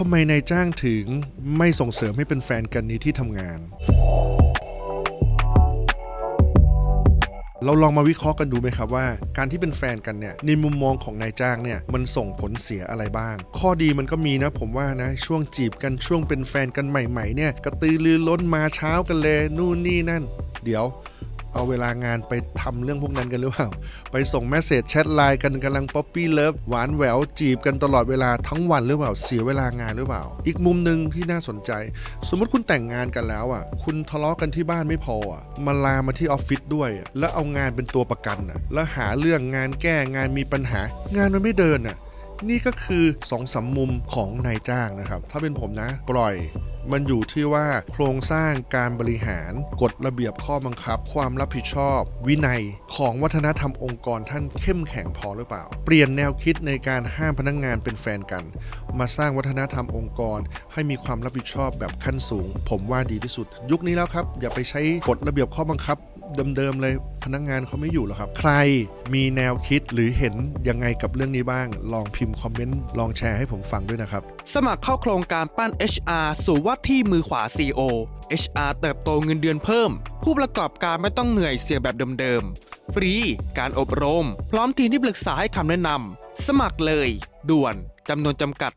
ทำไมนายจ้างถึงไม่ส่งเสริมให้เป็นแฟนกันในที่ทำงาน เราลองมาวิเคราะห์กันดูไหมครับว่า การที่เป็นแฟนกันเนี่ยในมุมมองของนายจ้างเนี่ยมันส่งผลเสียอะไรบ้าง ข้อดีมันก็มีนะผมว่านะช่วงจีบกันช่วงเป็นแฟนกันใหม่ ๆ เนี่ยกระตือรือร้นมาเช้ากันเลยนู่นนี่นั่น เดี๋ยว เอาเวลางานไปทำเรื่องพวกนั้นกันหรือเปล่า ไปส่งแมสเซจแชทไลน์กันกำลังป๊อปปี้เลิฟหวานแหววจีบกันตลอดเวลาทั้งวันหรือเปล่าเสียเวลางานหรือเปล่า อีกมุมหนึ่งที่น่าสนใจ สมมติคุณแต่งงานกันแล้วอะ คุณทะเลาะกันที่บ้านไม่พออะมาลามาที่ออฟฟิศด้วยอะแล้วเอางานเป็นตัวประกันอะแล้วหาเรื่องงานแก้งานมีปัญหา งานมันไม่เดินอะนี่ก็คือสองสามมุมของนายจ้างนะครับ ถ้าเป็นผมนะ ปล่อย มันอยู่ที่ว่าโครงสร้างการบริหารกฎระเบียบข้อบังคับ ความรับผิดชอบ วินัยของวัฒนธรรมองค์กรท่านเข้มแข็งพอหรือเปล่า เปลี่ยนแนวคิดในการห้ามพนักงงานเป็นแฟนกัน มาสร้างวัฒนธรรมองค์กร ให้มีความรับผิดชอบแบบขั้นสูง ผมว่าดีที่สุด ยุคนี้แล้วครับ อย่าไปใช้กฎระเบียบข้อบังคับ เดิมๆเลยพนักงานเขาไม่อยู่หรอกครับ ใครมีแนวคิดหรือเห็นยังไงกับเรื่องนี้บ้าง ลองพิมพ์คอมเมนต์ ลองแชร์ให้ผมฟังด้วยนะครับ สมัครเข้าโครงการปั้น HR สู่ว่าที่มือขวา CEO HR เติบโตเงินเดือนเพิ่ม ผู้ประกอบการไม่ต้องเหนื่อยเสียแบบเดิมๆ ฟรี การอบรม พร้อมทีมที่ปรึกษาให้คำแนะนำสมัครเลย ด่วนจำนวนจำกัด